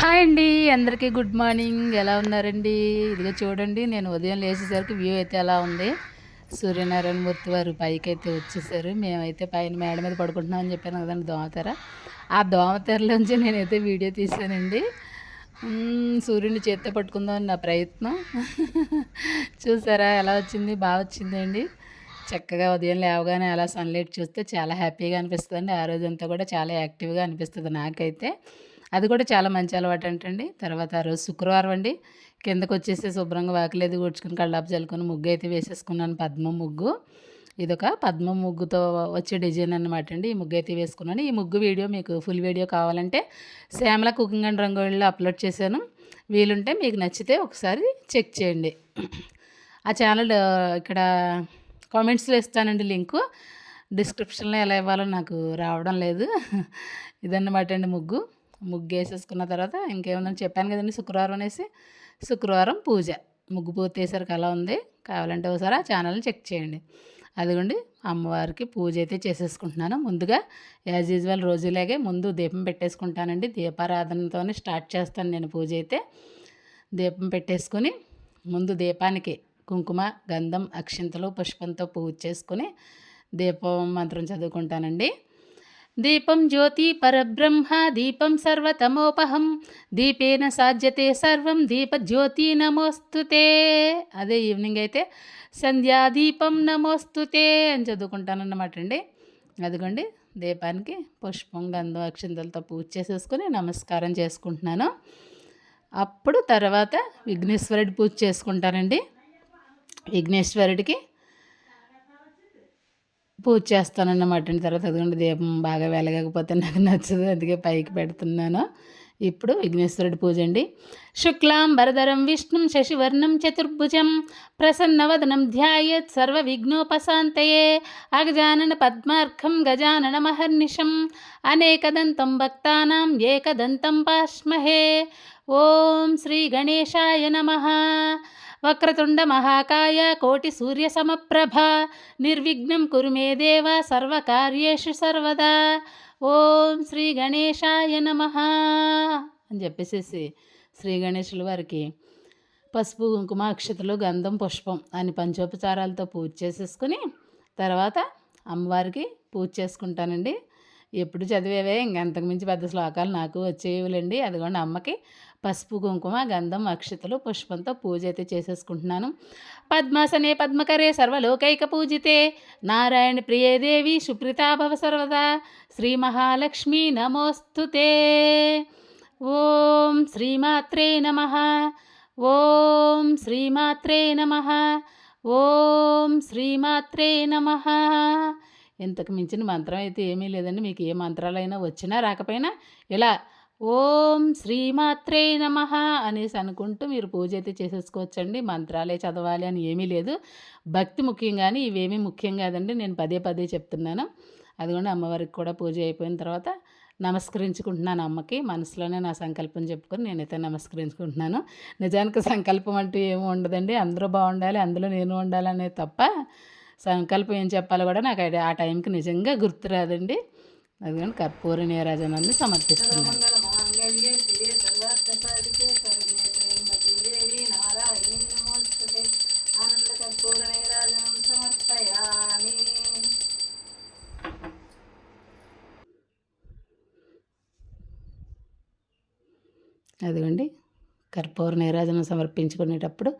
Hi అండి అందరికీ good morning. ఎలా ఉన్నారండి? ఇదిగో చూడండి నేను ఉదయం లేచేసరికి వ్యూ అయితే ఎలా ఉంది. సూర్యనారాయణ మూర్తి వారు పైకి అయితే వచ్చేసారు. మేమైతే పైన మేడ మీద పడుకుంటున్నామని చెప్పాను కదండి దోమతెర. ఆ దోమతెరలోంచి నేనైతే వీడియో తీశానండి. సూర్యుని చేత్తో పట్టుకుందామని నా ప్రయత్నం. చూసారా ఎలా వచ్చింది? బాగా వచ్చిందండి. చక్కగా ఉదయం లేవగానే అలా సన్లైట్ చూస్తే చాలా హ్యాపీగా అనిపిస్తుంది ఆ రోజంతా కూడా చాలా యాక్టివ్గా అనిపిస్తుంది నాకైతే. అది కూడా చాలా మంచి అలవాటు అంటండి. తర్వాత ఆ రోజు శుక్రవారం అండి. కిందకు వచ్చేసి శుభ్రంగా వాకిలేదు కూర్చుకుని కళ్ళాపు చల్లుకొని ముగ్గు అయితే వేసేసుకున్నాను పద్మ ముగ్గు. ఇదొక పద్మ ముగ్గుతో వచ్చే డిజైన్ అనమాట అండి. ఈ ముగ్గు అయితే వేసుకున్నాను. ఈ ముగ్గు వీడియో మీకు ఫుల్ వీడియో కావాలంటే శ్యామల కుకింగ్ అండ్ రంగోళిలో అప్లోడ్ చేశాను. వీలుంటే మీకు నచ్చితే ఒకసారి చెక్ చేయండి. ఆ ఛానల్ ఇక్కడ కామెంట్స్లో ఇస్తానండి లింకు. డిస్క్రిప్షన్లో ఎలా ఇవ్వాలో నాకు రావడం లేదు. ఇదన్నమాట అండి ముగ్గు. ముగ్గు వేసేసుకున్న తర్వాత ఇంకేముందని చెప్పాను కదండి శుక్రవారం అనేసి. శుక్రవారం పూజ. ముగ్గు పూర్తయ్యేసరికి అలా ఉంది. కావాలంటే ఒకసారి ఆ ఛానల్ని చెక్ చేయండి. అదిగోండి అమ్మవారికి పూజ అయితే చేసేసుకుంటున్నాను. ముందుగా యాజ్ యూజువల్ రోజులాగే ముందు దీపం పెట్టేసుకుంటానండి. దీపారాధనతోనే స్టార్ట్ చేస్తాను నేను పూజ అయితే. దీపం పెట్టేసుకొని ముందు దీపానికి కుంకుమ గంధం అక్షింతలు పుష్పంతో పూజ చేసుకొని దీపం మంత్రం చదువుకుంటానండి. దీపం జ్యోతి పరబ్రహ్మ దీపం సర్వతమోపహం దీపేన సాధ్యతే సర్వం దీప జ్యోతి నమోస్తుతే. అదే ఈవినింగ్ అయితే సంధ్యాదీపం నమోస్తుతే అని చదువుకుంటానన్నమాట అండి. అదిగోండి దీపానికి పుష్పం గంధం అక్షింతలతో పూజ చేసేసుకొని నమస్కారం చేసుకుంటున్నాను. అప్పుడు తర్వాత విఘ్నేశ్వరుడి పూజ చేసుకుంటానండి. విఘ్నేశ్వరుడికి పూజ చేస్తానన్నమాట అండి. తర్వాత అదిగోండి దీపం బాగా వెలగకపోతే నాకు నచ్చదు అందుకే పైకి పెడుతున్నాను. ఇప్పుడు విఘ్నేశ్వరుడి పూజ అండి. శుక్లాం వరదరం విష్ణుం శశివర్ణం చతుర్భుజం ప్రసన్నవదనం ధ్యాయత్ సర్వ విఘ్నోపశాంతయే అగజానన పద్మార్కం గజానన మహర్నిషం అనేకదంతం భక్తానాం ఏకదంతం పాష్మహే ఓం శ్రీ గణేశాయ నమః. వక్రతుండ మహాకాయ కోటి సూర్య సమప్రభ. నిర్విఘ్నం కురు మే దేవ సర్వకార్యేషు సర్వదా. ఓం శ్రీ గణేశాయ నమ అని చెప్పేసేసి శ్రీ గణేశుల వారికి పసుపు కుంకుమ అక్షతలు గంధం పుష్పం అని పంచోపచారాలతో పూజ చేసేసుకుని తర్వాత అమ్మవారికి పూజ చేసుకుంటానండి. ఎప్పుడు చదివేవే ఇంకంతకుమించి పెద్ద శ్లోకాలు నాకు వచ్చేవిలేండి. అదిగోండి అమ్మకి పసుపు కుంకుమ గంధం అక్షతలు పుష్పంతో పూజ అయితే చేసేసుకుంటున్నాను. పద్మాసనే పద్మకరే సర్వలోకైక పూజితే. నారాయణ ప్రియదేవి సుప్రీతాభవ భవ సర్వదా. శ్రీ మహాలక్ష్మి నమోస్తుతే. ఓం శ్రీమాత్రే నమ. ఓం శ్రీమాత్రే నమ. ఓం శ్రీమాత్రే నమ. ఇంతకు మించిన మంత్రం అయితే ఏమీ లేదండి. మీకు ఏ మంత్రాలైనా వచ్చినా రాకపోయినా ఇలా ఓం శ్రీమాత్రే నమ అనేసి అనుకుంటూ మీరు పూజ అయితే చేసేసుకోవచ్చండి. మంత్రాలే చదవాలి అని ఏమీ లేదు. భక్తి ముఖ్యం కానీ ఇవేమీ ముఖ్యం కాదండి. నేను పదే పదే చెప్తున్నాను. అదిగోండి అమ్మవారికి కూడా పూజ అయిపోయిన తర్వాత నమస్కరించుకుంటున్నాను అమ్మకి. మనసులోనే నా సంకల్పం చెప్పుకొని నేనైతే నమస్కరించుకుంటున్నాను. నిజానికి సంకల్పం అంటూ ఏమి ఉండదండి. అందరూ బాగుండాలి అందులో నేను ఉండాలనే తప్ప సంకల్పం ఏం చెప్పాలో కూడా నాకు ఆ టైంకి నిజంగా గుర్తు రాదండి. అదిగోండి కర్పూర నీరాజనాన్ని సమర్పిస్తున్నాను. అదిగోండి. కర్పూర నీరాజనం సమర్పించుకునేటప్పుడు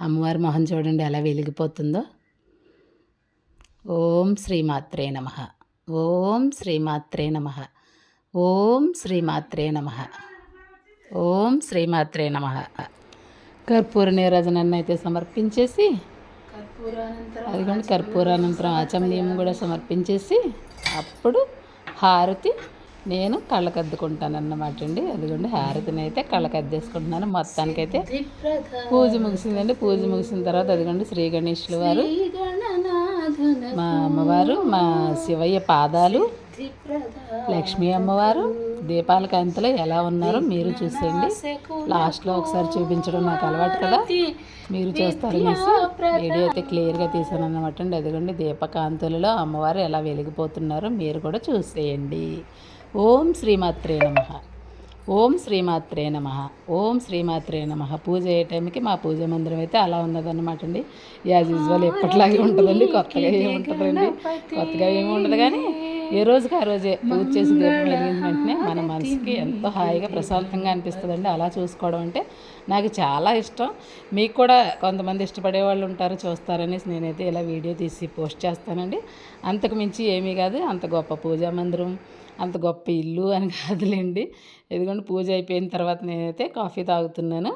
అమ్మవారి మొహం చూడండి ఎలా వెలిగిపోతుందో. ఓం శ్రీమాత్రే నమ. ఓం శ్రీమాత్రే నమ. ఓం శ్రీమాత్రే నమ. ఓం శ్రీమాత్రే నమ. కర్పూర నీరాజనాన్ని అయితే సమర్పించేసి అదిగోండి కర్పూరానంతరం ఆచమనీయం కూడా సమర్పించేసి అప్పుడు హారతి నేను కళ్ళకద్దుకుంటాను అన్నమాట అండి అదిగోండి హారతిని అయితే కళ్ళకద్దేసుకుంటున్నాను. మొత్తానికైతే పూజ ముగిసిందండి. పూజ ముగిసిన తర్వాత అదిగోండి శ్రీ గణేష్ల వారు మా అమ్మవారు మా శివయ్య పాదాలు లక్ష్మీ అమ్మవారు దీపాల కాంతిలో ఎలా ఉన్నారో మీరు చూసేయండి. లాస్ట్లో ఒకసారి చూపించడం నాకు అలవాటు కదా. మీరు చూస్తారు అనేసి వీడియో అయితే క్లియర్గా తీసాను అనమాట అండి అదిగోండి దీపకాంతులలో అమ్మవారు ఎలా వెలిగిపోతున్నారో మీరు కూడా చూసేయండి. ఓం శ్రీమాత్రే నమ. ఓం శ్రీమాత్రే నమ. ఓం శ్రీమాత్రే నమ. పూజ అయ్యే టైంకి మా పూజ మందిరం అయితే అలా ఉన్నదన్నమాట అండి. యాజ్ యూజువల్ ఎప్పటిలాగే ఉంటుందండి. కొత్తగా ఏమి ఉంటుందండి కొత్తగా ఏమి ఉండదు కానీ ఏ రోజుకి ఆ రోజే పూజ చేసి దీపం వెలిగించిన వెంటనే మన మనసుకి ఎంతో హాయిగా ప్రశాంతంగా అనిపిస్తుందండి అలా చూసుకోవడం అంటే. నాకు చాలా ఇష్టం. మీకు కూడా కొంతమంది ఇష్టపడే వాళ్ళు ఉంటారు చూస్తారనేసి నేనైతే ఇలా వీడియో తీసి పోస్ట్ చేస్తానండి. అంతకు మించి ఏమీ కాదు. అంత గొప్ప పూజా మందిరం అంత గొప్ప ఇల్లు అని కాదులేండి. ఎందుకంటే పూజ అయిపోయిన తర్వాత నేనైతే కాఫీ తాగుతున్నాను.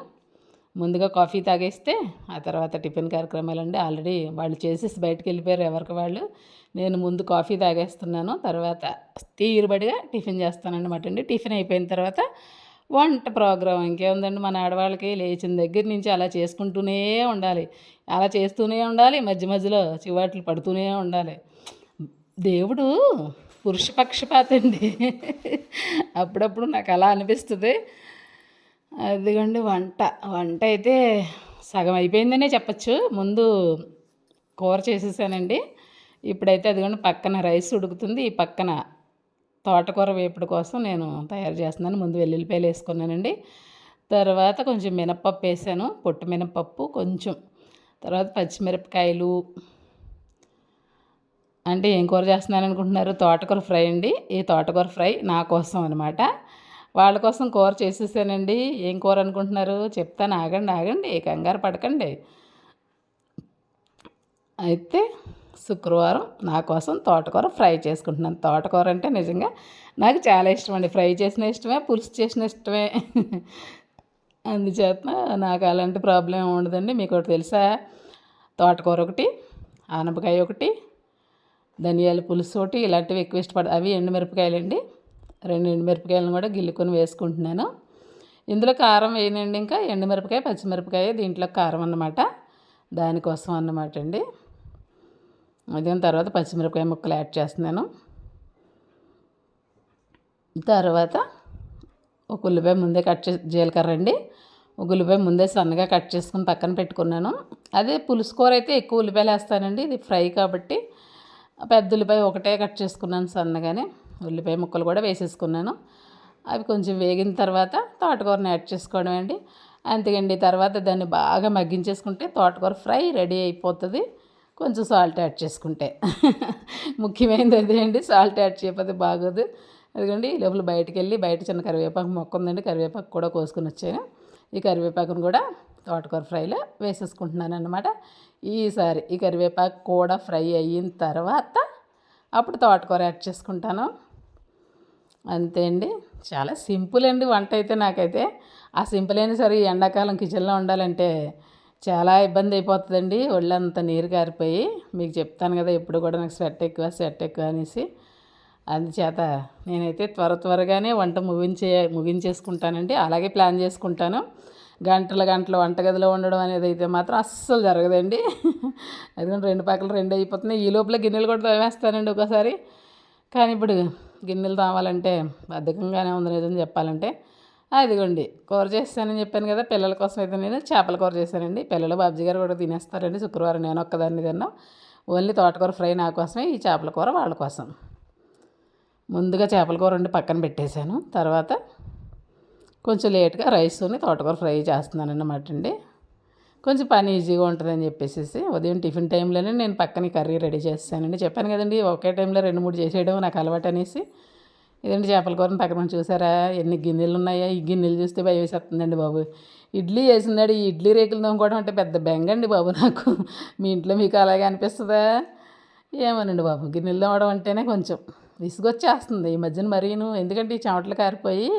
ముందుగా కాఫీ తాగేస్తే ఆ తర్వాత టిఫిన్ కార్యక్రమాలు అండి ఆల్రెడీ వాళ్ళు చేసేసి బయటకు వెళ్ళిపోయారు ఎవరికి వాళ్ళు. నేను ముందు కాఫీ తాగేస్తున్నాను తర్వాత తీరుబడిగా టిఫిన్ చేస్తానన్నమాట అండి. టిఫిన్ అయిపోయిన తర్వాత వంట ప్రోగ్రాం ఇంకేముందండి మన ఆడవాళ్ళకి లేచిన దగ్గర నుంచి అలా చేసుకుంటూనే ఉండాలి. అలా చేస్తూనే ఉండాలి మధ్య మధ్యలో చివాట్లు పడుతూనే ఉండాలి. దేవుడు పురుష పక్షపాత అండి అప్పుడప్పుడు నాకు అలా అనిపిస్తుంది. అదిగండి వంట. వంట అయితే సగం అయిపోయిందనే చెప్పచ్చు. ముందు కూర చేసేసానండి. ఇప్పుడైతే అదిగోండి పక్కన రైస్ ఉడుకుతుంది. ఈ పక్కన తోటకూర వేపుడు కోసం నేను తయారు చేస్తున్నాను. ముందు వెల్లుల్లిపాయలు వేసుకున్నానండి. తర్వాత కొంచెం మినప్పప్పు వేసాను. పొట్టు మినప్పప్పు కొంచెం. తర్వాత పచ్చిమిరపకాయలు అంటే ఏం కూర చేస్తున్నాను అనుకుంటున్నారు? తోటకూర ఫ్రై అండి. ఈ తోటకూర ఫ్రై నా కోసం అనమాట వాళ్ళ కోసం కూర చేసేసానండి. ఏం కూర అనుకుంటున్నారు? చెప్తాను. ఆగండి ఆగండి. కంగారు పడకండి. అయితే శుక్రవారం నా కోసం తోటకూర ఫ్రై చేసుకుంటున్నాను. తోటకూర అంటే నిజంగా నాకు చాలా ఇష్టం అండి. ఫ్రై చేసిన ఇష్టమే పులుసు చేసిన ఇష్టమే. అందుచేత నాకు అలాంటి ప్రాబ్లం ఉండదండి. మీకు ఒకటి తెలుసా? తోటకూర ఒకటి ఆనపకాయ ఒకటి ధనియాల పులుసు ఒకటి ఇలాంటివి ఎక్కువ ఇష్టపడ అవి ఎండుమిరపకాయలు అండి రెండు ఎండుమిరపకాయలను కూడా గిల్లుకొని వేసుకుంటున్నాను. ఇందులో కారం వేయనండి ఇంకా. ఎండుమిరపకాయ పచ్చిమిరపకాయ దీంట్లో కారం అన్నమాట. దానికోసం అన్నమాట అండి. ఉదయం తర్వాత పచ్చిమిరపకాయ ముక్కలు యాడ్ చేస్తున్నాను. తర్వాత ఒక ఉల్లిపాయ ముందే కట్ చేసి జీలకర్ర అండి. ఒక ఉల్లిపాయ ముందే సన్నగా కట్ చేసుకుని పక్కన పెట్టుకున్నాను. అదే పులుసు కూర అయితే ఎక్కువ ఉల్లిపాయలు వేస్తానండి. ఇది ఫ్రై కాబట్టి పెద్ద ఉల్లిపాయ ఒకటే కట్ చేసుకున్నాను సన్నగానే. ఉల్లిపాయ ముక్కలు కూడా వేసేసుకున్నాను. అవి కొంచెం వేగిన తర్వాత తోటకూరని యాడ్ చేసుకోవడం అండి. అంతేకండి తర్వాత దాన్ని బాగా మగ్గించేసుకుంటే తోటకూర ఫ్రై రెడీ అయిపోతుంది. కొంచెం సాల్ట్ యాడ్ చేసుకుంటే. ముఖ్యమైనది అదే అండి సాల్ట్ యాడ్ చేయకపోతే బాగోదు. అదిగండి లోపల బయటకు వెళ్ళి బయట చిన్న కరివేపాకు మొక్క ఉందండి కరివేపాకు కూడా కోసుకుని వచ్చాను. ఈ కరివేపాకును కూడా తోటకూర ఫ్రైలో వేసేసుకుంటున్నాను అనమాట ఈసారి ఈ కరివేపాకు కూడా ఫ్రై అయిన తర్వాత అప్పుడు తోటకూర యాడ్ చేసుకుంటాను. అంతే అండి. చాలా సింపుల్ అండి వంట అయితే నాకైతే. ఆ సింపుల్ అయినా సరే ఎండాకాలం కిచెన్లో ఉండాలంటే చాలా ఇబ్బంది అయిపోతుందండి. ఒళ్ళంతా నీరు కారిపోయి మీకు చెప్తాను కదా ఎప్పుడు కూడా నాకు స్వెట్ ఎక్కువ స్వెట్ ఎక్కువ అనేసి. అందుచేత నేనైతే త్వర త్వరగానే వంట ముగించే ముగించేసుకుంటానండి. అలాగే ప్లాన్ చేసుకుంటాను. గంటల గంటలు వంటగదిలో ఉండడం అనేది అయితే మాత్రం అస్సలు జరగదండి. అదిగోండి రెండు పక్కలు రెండు అయిపోతున్నాయి. ఈ లోపల గిన్నెలు కూడా తోమేస్తానండి ఒకసారి కానీ ఇప్పుడు గిన్నెలు తోమాలంటే బద్ధకంగానే ఉంది నిజం చెప్పాలంటే. అదిగోండి కూర చేస్తానని చెప్పాను కదా పిల్లల కోసం అయితే నేను చేపల కూర చేశానండి. పిల్లలు బాబ్జీ గారు కూడా తినేస్తారండి శుక్రవారం నేను ఒక్కదాన్ని తిన్నాం. ఓన్లీ తోటకూర ఫ్రై నా కోసమే ఈ చేపల కూర వాళ్ళ కోసం. ముందుగా చేపల కూర వండి పక్కన పెట్టేశాను. తర్వాత కొంచెం లేట్గా రైస్తోని తోటకూర ఫ్రై చేస్తున్నాను అన్నమాట అండి. కొంచెం పని ఈజీగా ఉంటుందని చెప్పేసి ఉదయం టిఫిన్ టైంలోనే నేను పక్కన కర్రీ రెడీ చేస్తానండి. చెప్పాను కదండి ఒకే టైంలో రెండు మూడు చేసేయడం నాకు అలవాటు అనేసి. ఇదండి చేపల కూరని పక్కన చూసారా ఎన్ని గిన్నెలు ఉన్నాయా. ఈ గిన్నెలు చూస్తే భయం వేసేస్తుందండి బాబు. ఇడ్లీ వేసినాడు ఈ ఇడ్లీ రేకులు తోముకోవడం అంటే పెద్ద బెంగండి బాబు నాకు. మీ ఇంట్లో మీకు అలాగే అనిపిస్తుందా? ఏమోనండి బాబు గిన్నెలు తోమడం అంటేనే కొంచెం విసుగొచ్చేస్తుంది ఈ మధ్యన మరీను. ఎందుకంటే ఈ చెమటలు కారిపోయి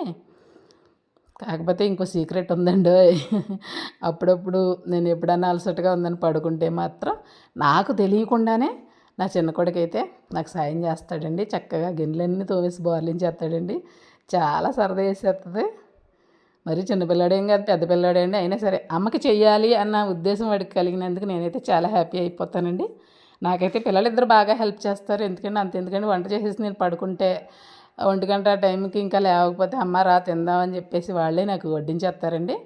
కాకపోతే ఇంకో సీక్రెట్ ఉందండి. అప్పుడప్పుడు నేను ఎప్పుడన్నా అలసటగా ఉందని పడుకుంటే మాత్రం నాకు తెలియకుండానే నా చిన్న కొడుకైతే నాకు సాయం చేస్తాడండి. చక్కగా గిన్నెలన్నీ తోవేసి బోర్లించేస్తాడండి చాలా సరదా వేసేస్తుంది మరి చిన్నపిల్లాడేం కాదు పెద్ద పిల్లాడే అండి. అయినా సరే అమ్మకి చెయ్యాలి అన్న ఉద్దేశం వాడికి కలిగినందుకు నేనైతే చాలా హ్యాపీ అయిపోతానండి. నాకైతే పిల్లలిద్దరు బాగా హెల్ప్ చేస్తారు. ఎందుకంటే అంత ఎందుకంటే వంట చేసేసి నేను పడుకుంటే ఒంటి గంట టైంకి ఇంకా లేవకపోతే అమ్మ రా తిందామని చెప్పేసి వాళ్ళే నాకు వడ్డించేస్తారండి.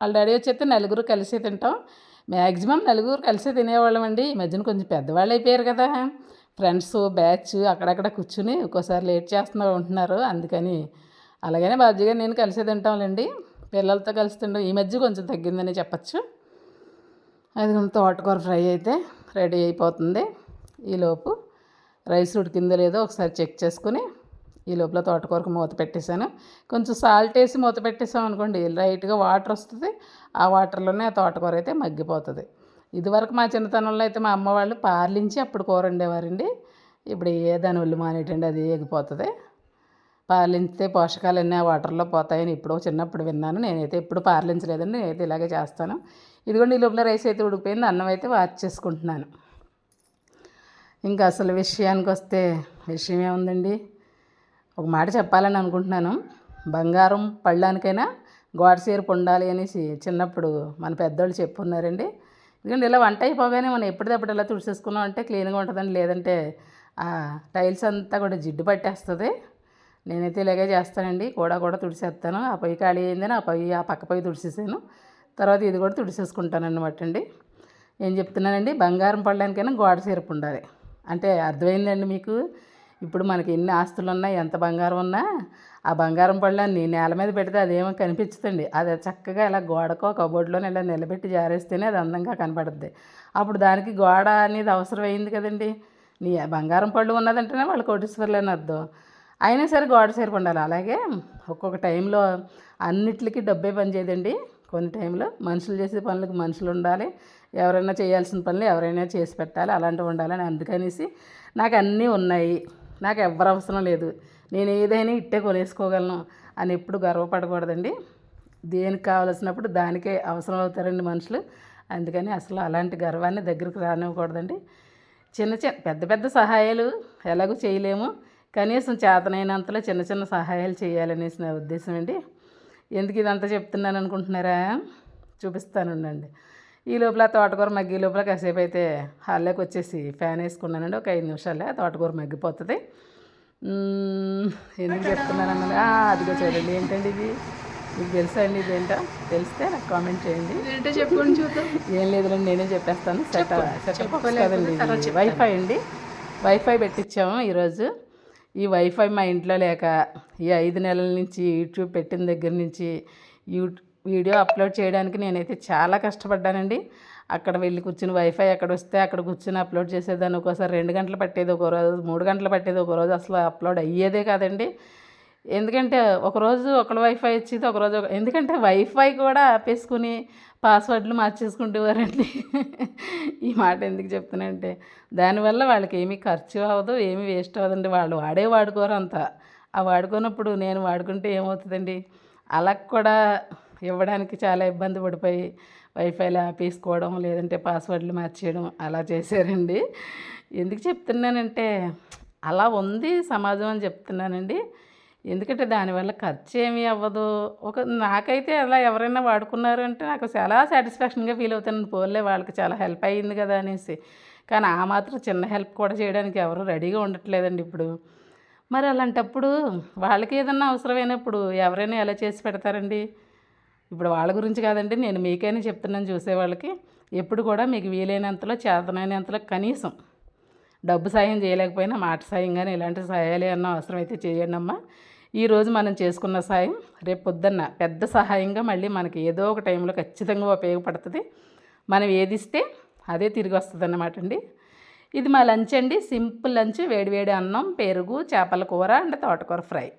వాళ్ళ డాడీ వచ్చేస్తే నలుగురు కలిసి తింటాం. మ్యాక్సిమం నలుగురు కలిసి తినేవాళ్ళం అండి. ఈ మధ్యన కొంచెం పెద్దవాళ్ళు అయిపోయారు కదా. ఫ్రెండ్స్ బ్యాచ్ అక్కడక్కడ కూర్చుని ఒక్కోసారి లేట్ చేస్తున్నా ఉంటున్నారు. అందుకని అలాగనే బాధ్యగా నేను కలిసి తింటాంలేండి. పిల్లలతో కలిసి తింటాం ఈ మధ్య కొంచెం తగ్గిందని చెప్పచ్చు. అది తోటకూర ఫ్రై అయితే రెడీ అయిపోతుంది ఈలోపు. రైస్ ఉడికిందో లేదో ఒకసారి చెక్ చేసుకుని ఈ లోపల తోటకూరకు మూత పెట్టేశాను. కొంచెం సాల్ట్ వేసి మూత పెట్టేసాం అనుకోండి లైట్గా వాటర్ వస్తుంది ఆ వాటర్లోనే ఆ తోటకూర అయితే మగ్గిపోతుంది. ఇదివరకు మా చిన్నతనంలో అయితే మా అమ్మ వాళ్ళు పార్లించి అప్పుడు కూర వండేవారండి. ఇప్పుడు ఏ దాని ఒళ్ళు మానేటండి అది ఎగిపోతుంది పార్లించితే పోషకాలన్నీ ఆ వాటర్లో పోతాయని ఇప్పుడు చిన్నప్పుడు విన్నాను. నేనైతే ఎప్పుడు పార్లించలేదండి నేనైతే ఇలాగే చేస్తాను. ఇదిగోండి ఈ లోపల రైస్ అయితే ఉడికిపోయింది అన్నం అయితే వాచ్ చేసుకుంటున్నాను. ఇంకా అసలు విషయానికి వస్తే విషయం ఏముందండి ఒక మాట చెప్పాలని అనుకుంటున్నాను. బంగారం పళ్ళానికైనా గోడసీర పొండాలి అనేసి చిన్నప్పుడు మన పెద్దోళ్ళు చెప్పున్నారండి. ఎందుకంటే ఇలా వంట అయిపోగానే మనం ఎప్పటిదప్పుడు ఇలా తుడిచేసుకున్నాం అంటే క్లీన్గా ఉంటుందండి. లేదంటే ఆ టైల్స్ అంతా కూడా జిడ్డు పట్టేస్తుంది. నేనైతే ఇలాగే చేస్తానండి. కూడా కూడా తుడిసేస్తాను. ఆ పొయ్యి ఖాళీ అయిందని ఆ పొయ్యి ఆ పక్క పొయ్యి తుడిసేసాను. తర్వాత ఇది కూడా తుడిసేసుకుంటాను అనమాట అండి. ఏం చెప్తున్నానండి? బంగారం పడడానికైనా గోడ సీరపు ఉండాలి అంటే అర్థమైందండి మీకు? ఇప్పుడు మనకి ఎన్ని ఆస్తులు ఉన్నా ఎంత బంగారం ఉన్నా ఆ బంగారం పళ్ళని నేల మీద పెడితే అదేమో కనిపించదండి. అది చక్కగా ఇలా గోడకో కబోర్డ్లోనే ఇలా నిలబెట్టి జారేస్తేనే అది అందంగా కనపడుద్ది. అప్పుడు దానికి గోడ అనేది అవసరమైంది కదండి. నీ బంగారం పళ్ళు ఉన్నదంటేనే వాళ్ళు కోటీశ్వర్లు అర్థం. అయినా సరే గోడ సరిపడాలి. అలాగే ఒక్కొక్క టైంలో అన్నిటికీ డబ్బే పని చేయదండి కొన్ని టైంలో మనుషులు చేసే పనులకు మనుషులు ఉండాలి. ఎవరైనా చేయాల్సిన పనులు ఎవరైనా చేసి పెట్టాలి. అలాంటివి ఉండాలని అందుకనేసి నాకు అన్నీ ఉన్నాయి. నాకు ఎవ్వరు అవసరం లేదు. నేను ఏదైనా ఇట్టే కొనేసుకోగలను అని ఎప్పుడు గర్వపడకూడదండి. దేనికి కావలసినప్పుడు దానికే అవసరం అవుతారండి మనుషులు. అందుకని అసలు అలాంటి గర్వాన్ని దగ్గరికి రానివ్వకూడదండి. చిన్న చిన్న పెద్ద పెద్ద సహాయాలు ఎలాగో చేయలేము. కనీసం చేతనైనంతలో చిన్న చిన్న సహాయాలు చేయాలనేసి నా ఉద్దేశం అండి. ఎందుకు ఇదంతా చెప్తున్నాను అనుకుంటున్నారా? చూపిస్తానుండండి ఈ లోపల తోటకూర మగ్గి లోపల కాసేపు అయితే హాల్లోకి వచ్చేసి ఫ్యాన్ వేసుకున్నానండి. ఒక ఐదు నిమిషాలే తోటకూర మగ్గిపోతుంది. ఎందుకు చెప్తున్నాను అన్నది? అదిగో చూడండి. ఏంటండి ఇది? మీకు తెలుసా అండి ఇదేంటో? తెలిస్తే నాకు కామెంట్ చేయండి. ఏంటో చెప్పుకొని చూద్దాం. ఏం లేదులేండి నేనే చెప్పేస్తాను. సెట్ సెటప్ కదండి ఇది. వైఫై అండి. వైఫై పెట్టించాము ఈరోజు. ఈ వైఫై మా ఇంట్లో లేక ఈ ఐదు నెలల నుంచి యూట్యూబ్ పెట్టిన దగ్గర నుంచి యూ వీడియో అప్లోడ్ చేయడానికి నేనైతే చాలా కష్టపడ్డానండి. అక్కడ వెళ్ళి కూర్చుని వైఫై అక్కడ వస్తే అక్కడ కూర్చుని అప్లోడ్ చేసేదాన్ని. ఒక్కోసారి రెండు గంటలు పట్టేది ఒక రోజు మూడు గంటలు పట్టేది ఒక రోజు అసలు అప్లోడ్ అయ్యేదే కాదండి. ఎందుకంటే ఒకరోజు ఒకళ్ళ వైఫై వచ్చింది ఒకరోజు ఒక- ఎందుకంటే వైఫై కూడా ఆపేసుకుని పాస్వర్డ్లు మార్చేసుకుంటేవారండి ఈ మాట ఎందుకు చెప్తున్నానంటే దానివల్ల వాళ్ళకి ఏమీ ఖర్చు అవ్వదు ఏమీ వేస్ట్ అవ్వదండి. వాళ్ళు వాడే వాడుకోరు అంత. ఆ వాడుకున్నప్పుడు నేను వాడుకుంటే ఏమవుతుందండి? అలా కూడా ఇవ్వడానికి చాలా ఇబ్బంది పడిపోయి వైఫైలు ఆపేసుకోవడం లేదంటే పాస్వర్డ్లు మార్చేయడం అలా చేశారండి. ఎందుకు చెప్తున్నానంటే అలా ఉంది సమాజం అని చెప్తున్నానండి. ఎందుకంటే దానివల్ల ఖర్చు ఏమీ అవ్వదు. ఒక నాకైతే అలా ఎవరైనా వాడుకున్నారు అంటే నాకు చాలా సాటిస్ఫాక్షన్గా ఫీల్ అవుతాను పోలే వాళ్ళకి చాలా హెల్ప్ అయ్యింది కదా అనేసి. కానీ ఆ మాత్రం చిన్న హెల్ప్ కూడా చేయడానికి ఎవరు రెడీగా ఉండట్లేదండి ఇప్పుడు. మరి అలాంటప్పుడు వాళ్ళకి ఏదన్నా అవసరమైనప్పుడు ఎవరైనా ఎలా చేసి పెడతారండి? ఇప్పుడు వాళ్ళ గురించి కాదండి నేను మీకైనా చెప్తున్నాను చూసేవాళ్ళకి ఎప్పుడు కూడా మీకు వీలైనంతలో చేతనైనంతలో కనీసం డబ్బు సాయం చేయలేకపోయినా మాట సాయం కానీ ఇలాంటి సాయాలు ఏమన్నా అవసరమైతే చేయండి అమ్మా ఈరోజు మనం చేసుకున్న సాయం రేపు పొద్దున్న పెద్ద సహాయంగా మళ్ళీ మనకి ఏదో ఒక టైంలో ఖచ్చితంగా ఉపయోగపడుతుంది. మనం ఏది ఇస్తే అదే తిరిగి వస్తుంది అన్నమాట అండి. ఇది మా లంచ్ అండి. సింపుల్ లంచ్ వేడివేడి అన్నం పెరుగు చేపల కూర అండ్ తోటకూర ఫ్రై.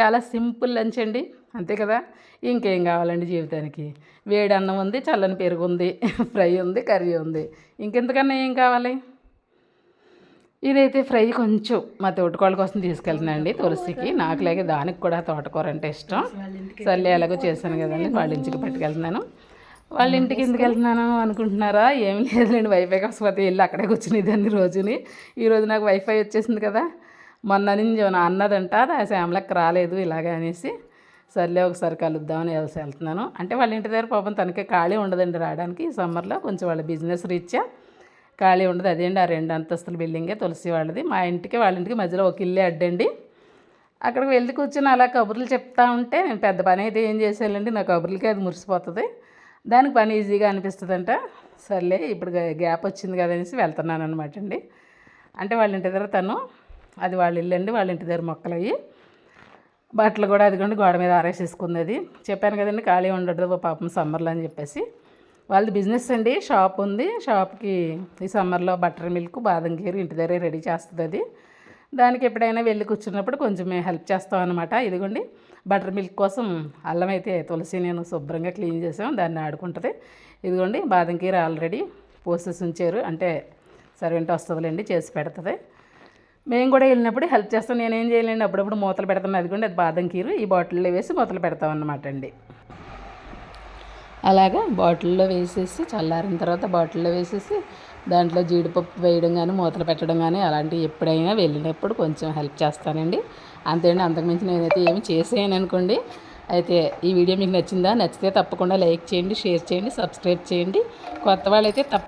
చాలా సింపుల్ లంచ్ అండి. అంతే కదా? ఇంకేం కావాలండి జీవితానికి? వేడి అన్నం ఉంది చల్లని పెరుగు ఉంది ఫ్రై ఉంది కర్రీ ఉంది. ఇంకెంతకన్నా ఏం కావాలి? ఇదైతే ఫ్రై కొంచెం మా తోటకోళ్ళ కోసం తీసుకెళ్తున్నాను అండి. తులసికి నాకు లేక దానికి కూడా తోటకూర అంటే ఇష్టం. సర్లే ఎలాగో చేశాను కదండి వాళ్ళ ఇంటికి పట్టుకెళ్తున్నాను. వాళ్ళ ఇంటికి ఎందుకు వెళ్తున్నాను అనుకుంటున్నారా? ఏమి లేదులేండి వైఫై కాకపోతే వెళ్ళి అక్కడే కూర్చునేదాన్ని రోజుని. ఈరోజు నాకు వైఫై వచ్చేసింది కదా. మొన్న నుంచి అన్నదంట ఆ శ్యామలకి రాలేదు ఇలాగా అనేసి. సర్లే ఒకసారి కలుద్దామని వెళ్సి వెళ్తున్నాను. అంటే వాళ్ళ ఇంటి దగ్గర పాపం తనకే ఖాళీ ఉండదండి రావడానికి ఈ సమ్మర్లో. కొంచెం వాళ్ళ బిజినెస్ రీత్యా ఖాళీ ఉండదు. అదేంటి? ఆ రెండు అంతస్తుల బిల్డింగే తులసి వాళ్ళది. మా ఇంటికి వాళ్ళ ఇంటికి మధ్యలో ఒక ఇల్లే అడ్డండి. అక్కడికి వెళ్ళి కూర్చొని అలా కబుర్లు చెప్తా ఉంటే నేను పెద్ద పని అయితే ఏం చేసేయాలండి? నా కబుర్లకే అది మురిసిపోతుంది. దానికి పని ఈజీగా అనిపిస్తుందంట. సర్లే ఇప్పుడు గ్యాప్ వచ్చింది కదా అనేసి వెళ్తున్నాను అనమాట అండి. అంటే వాళ్ళ ఇంటి దగ్గర తను అది వాళ్ళ ఇల్లు అండి. వాళ్ళ ఇంటి దగ్గర మొక్కలు అయ్యి బట్టలు కూడా అదిగోండి గోడ మీద ఆరేసేసుకుంది అది. చెప్పాను కదండి ఖాళీ ఉండదు పాపం సమ్మర్లో అని చెప్పేసి. వాళ్ళది బిజినెస్ అండి. షాప్ ఉంది. షాప్కి ఈ సమ్మర్లో బటర్ మిల్క్ బాదం కీరు ఇంటి దగ్గరే రెడీ చేస్తుంది అది. దానికి ఎప్పుడైనా వెళ్ళి కూర్చున్నప్పుడు కొంచెం మేము హెల్ప్ చేస్తాం అనమాట ఇదిగోండి బటర్ మిల్క్ కోసం అల్లం అయితే తులసి నేను శుభ్రంగా క్లీన్ చేసాం. దాన్ని ఆడుకుంటుంది. ఇదిగోండి బాదం కీర ఆల్రెడీ పోసేసి ఉంచారు. అంటే సర్వెంట్ వస్తుందిలేండి చేసి పెడుతుంది. మేము కూడా వెళ్ళినప్పుడు హెల్ప్ చేస్తాం. నేనేం చేయలేండి అప్పుడప్పుడు మూతలు పెడతాను. అదిగోండి అది బాదం కీరు. ఈ బాటిల్లో వేసి మూతలు పెడతాం అనమాట అండి. అలాగా బాటిల్లో వేసేసి చల్లారిన తర్వాత బాటిల్లో వేసేసి దాంట్లో జీడిపప్పు వేయడం కానీ మూతలు పెట్టడం కానీ అలాంటివి ఎప్పుడైనా వెళ్ళినప్పుడు కొంచెం హెల్ప్ చేస్తానండి. అంతేండి అంతకుమించి నేనైతే ఏమి చేసేయను అనుకోండి. అయితే ఈ వీడియో మీకు నచ్చిందా? నచ్చితే తప్పకుండా లైక్ చేయండి షేర్ చేయండి సబ్స్క్రైబ్ చేయండి. కొత్త వాళ్ళైతే తప్ప